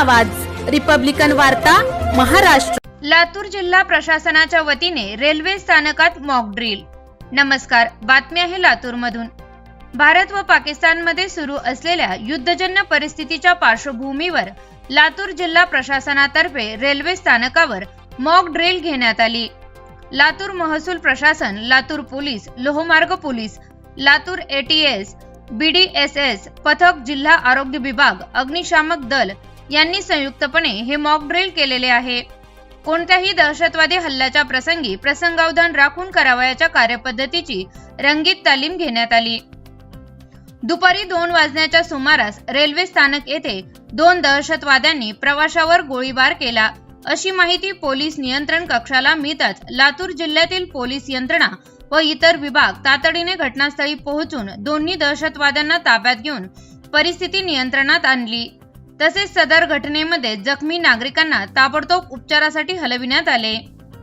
आवाज. रिपब्लिकन वार्ता महाराष्ट्र. लातूर जिल्हा प्रशासनाच्या वतीने रेल्वे स्थानकात मॉक ड्रिल नमस्कार बातमी आहे लातूर मधून भारत व पाकिस्तानमध्ये सुरू असलेल्या युद्धजन्य परिस्थितीच्या पार्श्वभूमीवर लातूर जिल्हा प्रशासनातर्फे रेल्वे स्थानकावर मॉक ड्रिल घेण्यात आली. लातूर महसूल प्रशासन लातूर पोलीस लोहमार्ग पोलीस लातूर एटीएस बीडीएसएस पथक जिल्हा आरोग्य विभाग अग्निशामक दल यांनी संयुक्तपणे हे मॉक ड्रिल केलेले आहे. कोणत्याही दहशतवादी हल्ल्याच्या प्रसंगी प्रसंगावधान राखून करावयाच्या कार्यपद्धतीची रंगीत तालीम घेण्यात आली. दुपारी दोन वाजण्याच्या सुमारास रेल्वे स्थानक येथे दोन दहशतवाद्यांनी प्रवाशावर गोळीबार केला. अशी माहिती पोलीस नियंत्रण कक्षाला मिळताच लातूर जिल्ह्यातील पोलीस यंत्रणा व इतर विभाग तातडीने घटनास्थळी पोहोचून दोन्ही दहशतवाद्यांना ताब्यात घेऊन परिस्थिती नियंत्रणात आणली. तसेच सदर घटनेमध्ये जखमी नागरिकांना ताबडतोब उपचारासाठी हलविण्यात आले.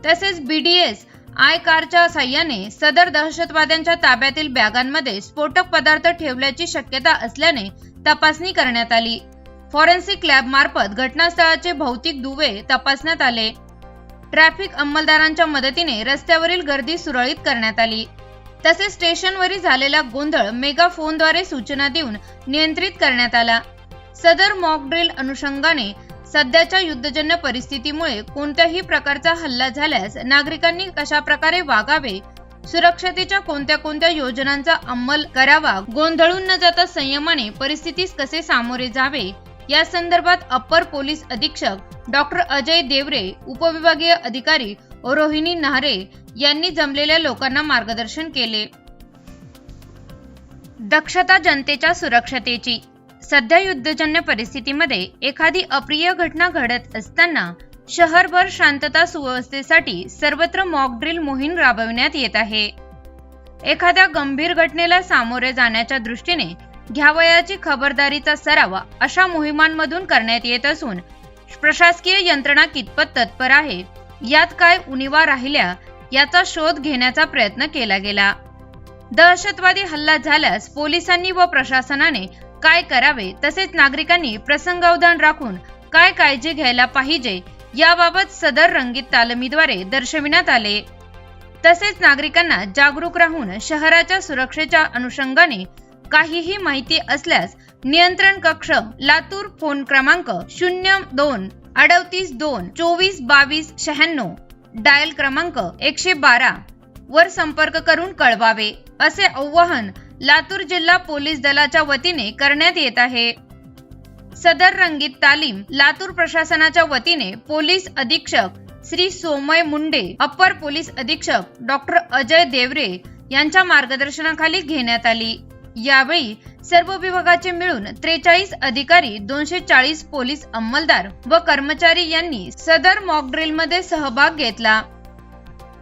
तसेच बीडीएस आय कारच्या साह्याने सदर दहशतवाद्यांच्या ताब्यातील बॅगांमध्ये स्फोटक पदार्थ ठेवल्याची शक्यता असल्याने तपासणी करण्यात आली. फॉरेन्सिक लॅब मार्फत घटनास्थळाचे भौतिक दुवे तपासण्यात आले. ट्रॅफिक अंमलदारांच्या मदतीने रस्त्यावरील गर्दी सुरळीत करण्यात आली. तसेच स्टेशनवरील झालेला गोंधळ मेगाफोनद्वारे सूचना देऊन नियंत्रित करण्यात आला. सदर मॉक ड्रिल अनुषंगाने सध्याच्या युद्धजन्य परिस्थितीमुळे कोणत्याही प्रकारचा हल्ला झाल्यास नागरिकांनी कशा प्रकारे वागावे सुरक्षतेच्या कोणत्या कोणत्या योजनांचा अंमल करावा गोंधळून न जाता संयमाने परिस्थितीस कसे सामोरे जावे या संदर्भात अप्पर पोलीस अधीक्षक डॉक्टर अजय देवरे उपविभागीय अधिकारी रोहिणी नहारे यांनी जमलेल्या लोकांना मार्गदर्शन केले. दक्षता जनतेच्या सुरक्षतेची सध्या युद्धजन्य परिस्थितीमध्ये एखादी अप्रिय घटना घडत असताना शहरभर शांतता सुव्यवस्थेसाठी सर्वत्र मॉक ड्रिल मोहीम राबविण्यात येत आहे. एखाद्या गंभीर घटनेला सामोरे जाण्याच्या दृष्टीने घ्यावयाची खबरदारीचा सराव अशा मोहिमांमधून करण्यात येत असून प्रशासकीय यंत्रणा कितपत तत्पर आहे यात काय उणिवा राहिल्या याचा शोध घेण्याचा प्रयत्न केला गेला. दहशतवादी हल्ला झाल्यास पोलिसांनी व प्रशासनाने काय करावे? तसेच नागरिकांनी प्रसंगावधान राखून काय काळजी घ्यायला पाहिजे याबाबत सदर रंगीत तालमीद्वारे दर्शविण्यात आले. तसेच नागरिकांना जागरूक राहून शहराच्या सुरक्षेच्या अनुषंगाने काहीही माहिती असल्यास नियंत्रण कक्ष लातूर फोन क्रमांक शून्य दोन अडतीस दोन चोवीस बावीस शहाण्णव डायल क्रमांक एकशे बारा वर संपर्क करून कळवावे असे आवाहन लातूर जिल्हा पोलीस दलाच्या वतीने करण्यात येत आहे. सदर रंगीत तालीम लातूर प्रशासनाच्या वतीने पोलीस अधीक्षक श्री सोमय मुंडे अप्पर पोलीस अधीक्षक डॉक्टर अजय देवरे यांच्या मार्गदर्शनाखाली घेण्यात आली. यावेळी सर्व विभागाचे मिळून त्रेचाळीस अधिकारी दोनशे चाळीस पोलीस अंमलदार व कर्मचारी यांनी सदर मॉक ड्रिलमध्ये सहभाग घेतला.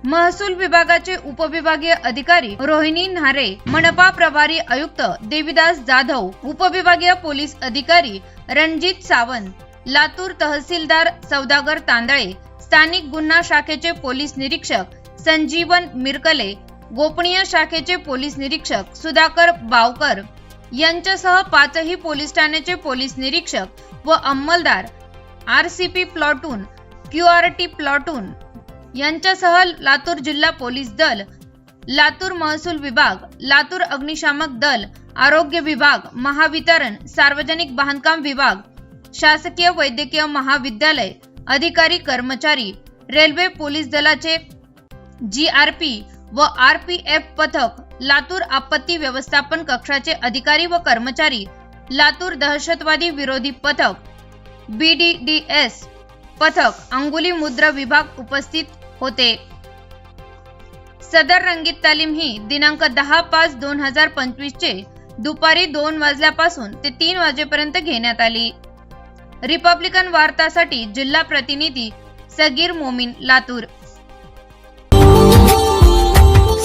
महसूल विभागाचे उपविभागीय अधिकारी रोहिणी न्हारे मनपा प्रभारी आयुक्त देविदास जाधव उपविभागीय पोलीस अधिकारी रणजित सावंत लातूर तहसीलदार सौदागर तांदळे स्थानिक गुन्हा शाखेचे पोलीस निरीक्षक संजीवन मिरकले गोपनीय शाखेचे पोलीस निरीक्षक सुधाकर बावकर यांच्यासह पाचही पोलीस ठाण्याचे पोलीस निरीक्षक व अंमलदार RCP platoon Q R T platoon यांच्यासह लातूर जिल्हा पोलीस दल लातूर महसूल विभाग लातूर अग्निशामक दल आरोग्य विभाग महावितरण सार्वजनिक बांधकाम विभाग शासकीय वैद्यकीय महाविद्यालय अधिकारी कर्मचारी रेल्वे पोलीस दलाचे जी आर पी व आर पी एफ पथक लातूर आपत्ती व्यवस्थापन कक्षाचे अधिकारी व कर्मचारी लातूर दहशतवादी विरोधी पथक बी डी डी एस पथक अंगुली मुद्रा विभाग उपस्थित होते. सदर रंगीत तालीम ही दिनांक दहा पाच दोन हजार पंचवीस चे दुपारी दोन वाजल्यापासून ते तीन वाजेपर्यंत घेण्यात आली. रिपब्लिकन वार्तासाठी जिल्हा प्रतिनिधी Sagir Momin Latur.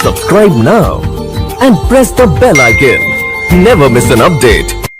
Subscribe now and press the bell icon never miss an update